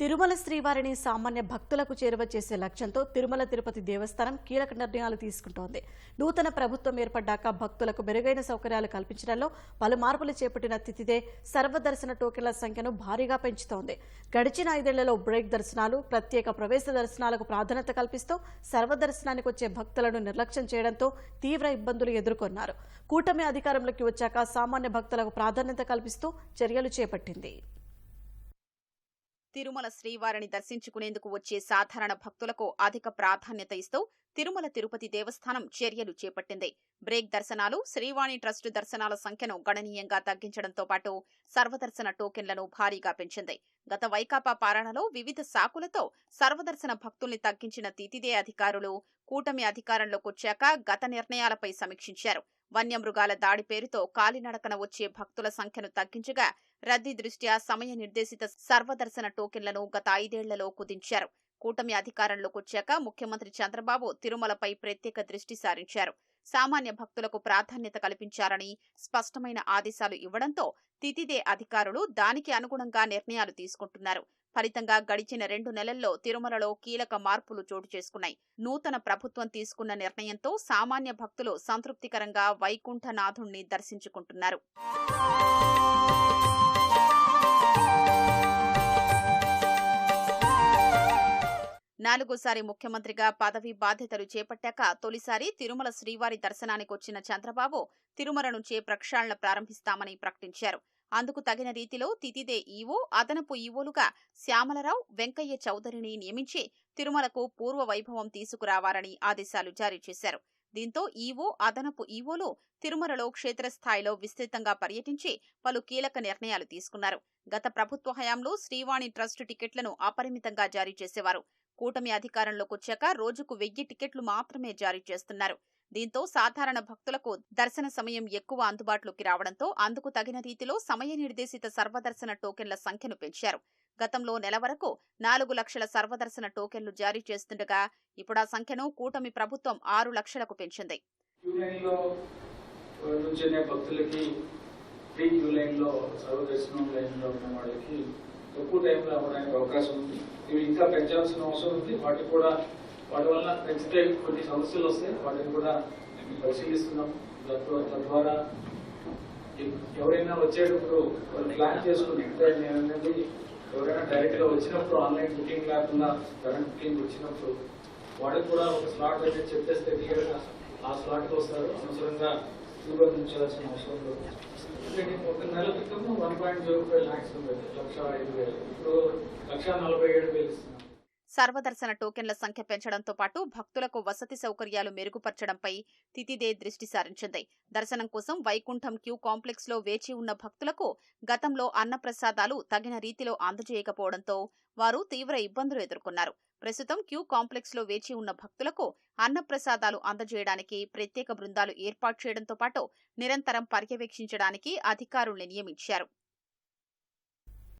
తిరుమల శ్రీవారిని సామాన్య భక్తులకు చేరువ చేసే లక్ష్యంతో తిరుమల తిరుపతి దేవస్థానం కీలక నిర్ణయాలు తీసుకుంటోంది. నూతన ప్రభుత్వం ఏర్పడ్డాక భక్తులకు మెరుగైన సౌకర్యాలు కల్పించడంలో పలు మార్పులు చేపట్టిన తిథిదే సర్వదర్శన టోకెన్ల సంఖ్యను భారీగా పెంచుతోంది. గడిచిన ఐదేళ్ళలో బ్రేక్ దర్శనాలు ప్రత్యేక ప్రవేశ దర్శనాలకు ప్రాధాన్యత కల్పిస్తూ సర్వదర్శనానికి వచ్చే భక్తులను నిర్లక్ష్యం చేయడంతో తీవ్ర ఇబ్బందులు ఎదుర్కొన్నారు. కూటమి అధికారంలోకి వచ్చాక సామాన్య భక్తులకు ప్రాధాన్యత కల్పిస్తూ చర్యలు చేపట్టింది. తిరుమల శ్రీవారిని దర్శించుకునేందుకు వచ్చే సాధారణ భక్తులకు అధిక ప్రాధాన్యత ఇస్తూ తిరుమల తిరుపతి దేవస్థానం చర్యలు చేపట్టింది. బ్రేక్ దర్శనాలు శ్రీవాణి ట్రస్ట్ దర్శనాల సంఖ్యను గణనీయంగా తగ్గించడంతో పాటు సర్వదర్శన టోకెన్లను భారీగా పెంచింది. గత వైకాపా పాలనలో వివిధ సాకులతో సర్వదర్శన భక్తుల్ని తగ్గించిన తితిదే అధికారులు కూటమి అధికారంలోకొచ్చాక గత నిర్ణయాలపై సమీక్షించారు. వన్యమృగాల దాడి పేరుతో కాలినడకన వచ్చే భక్తుల సంఖ్యను తగ్గించగా రద్దీ దృష్ట్యా సమయ నిర్దేశిత సర్వదర్శన టోకెన్లను గత ఐదేళ్ళలో కుదించారు. కూటమి అధికారంలోకి వచ్చాక ముఖ్యమంత్రి చంద్రబాబు తిరుమలపై ప్రత్యేక దృష్టి సారించారు. సామాన్య భక్తులకు ప్రాధాన్యత కల్పించారని స్పష్టమైన ఆదేశాలు ఇవ్వడంతో తితిదే అధికారులు దానికి అనుగుణంగా నిర్ణయాలు తీసుకుంటున్నారు. ఫలితంగా గడిచిన రెండు నెలల్లో తిరుమలలో కీలక మార్పులు చోటు చేసుకున్నాయి. నూతన ప్రభుత్వం తీసుకున్న నిర్ణయంతో సామాన్య భక్తులు సంతృప్తికరంగా వైకుంఠనాథుణ్ణి దర్శించుకుంటున్నారు. నాలుగోసారి ముఖ్యమంత్రిగా పదవి బాధ్యతలు చేపట్టాక తొలిసారి తిరుమల శ్రీవారి దర్శనానికి వచ్చిన చంద్రబాబు తిరుమల నుంచే ప్రక్షాళన ప్రారంభిస్తామని ప్రకటించారు. అందుకు తగిన రీతిలో తితిదే ఈవో అదనపు ఈవోలుగా శ్యామలరావు వెంకయ్య చౌదరిని నియమించి తిరుమలకు పూర్వ వైభవం తీసుకురావాలని ఆదేశాలు జారీ చేశారు. దీంతో ఈవో అదనపు ఈవోలు తిరుమలలో క్షేత్రస్థాయిలో విస్తృతంగా పర్యటించి పలు కీలక నిర్ణయాలు తీసుకున్నారు. గత ప్రభుత్వ హయాంలో శ్రీవాణి ట్రస్ట్ టికెట్లను అపరిమితంగా జారీ చేసేవారు. కూటమి అధికారంలోకి వచ్చాక రోజుకు వెయ్యి టికెట్లు మాత్రమే జారీ చేస్తున్నారు. దీంతో సాధారణ భక్తులకు దర్శన సమయం ఎక్కువ అందుబాటులోకి రావడంతో అందుకు తగిన రీతిలో సమయ నిర్దేశిత సర్వదర్శన టోకెన్ల సంఖ్యను పెంచారు. గతంలో నెల వరకు నాలుగు లక్షల సర్వదర్శన టోకెన్లు జారీ చేస్తుండగా ఇప్పుడు ఆ సంఖ్యను కూటమి ప్రభుత్వం ఆరు లక్షలకు పెంచింది. భక్తులకి ప్రీ క్యూ లైన్లో సర్వదర్శనం లైన్లో ఉన్న వాళ్ళకి తక్కువ టైంలో అవ్వడానికి అవకాశం ఉంది. ఇవి ఇంకా పెంచాల్సిన అవసరం ఉంది. వాటికి కూడా వాటి వల్ల పెంచితే కొన్ని సమస్యలు వస్తాయి. వాటిని కూడా పరిశీలిస్తున్నాం. తద్వారా ఎవరైనా వచ్చేటప్పుడు వాళ్ళు ప్లాన్ చేసుకుని నేను అనేది ఎవరైనా డైరెక్ట్గా వచ్చినప్పుడు ఆన్లైన్ బుకింగ్ లేకుండా కరెంట్ బుకింగ్ వచ్చినప్పుడు వాళ్ళకి కూడా ఒక స్లాట్ అయితే చెప్పేస్తే క్లియర్గా ఆ స్లాట్కి వస్తారు. అనవసరంగా క్యూలో అవసరం లేదు. నేను ఒక నెల క్రితం one point zero five lakhs ఉండేది. లక్ష ఐదు వేలు. ఇప్పుడు లక్ష నలభై ఏడు వేలు ఇస్తున్నాం. సర్వదర్శన టోకెన్ల సంఖ్య పెంచడంతో పాటు భక్తులకు వసతి సౌకర్యాలు మెరుగుపరచడంపై తితిదే దృష్టి సారించింది. దర్శనం కోసం వైకుంఠం క్యూ కాంప్లెక్స్లో వేచి ఉన్న భక్తులకు గతంలో అన్నప్రసాదాలు తగిన రీతిలో అందజేయకపోవడంతో వారు తీవ్ర ఇబ్బందులు ఎదుర్కొన్నారు. ప్రస్తుతం క్యూ కాంప్లెక్స్లో వేచి ఉన్న భక్తులకు అన్నప్రసాదాలు అందజేయడానికి ప్రత్యేక బృందాలు ఏర్పాటు చేయడంతో పాటు నిరంతరం పర్యవేక్షించడానికి అధికారుల్ని నియమించారు.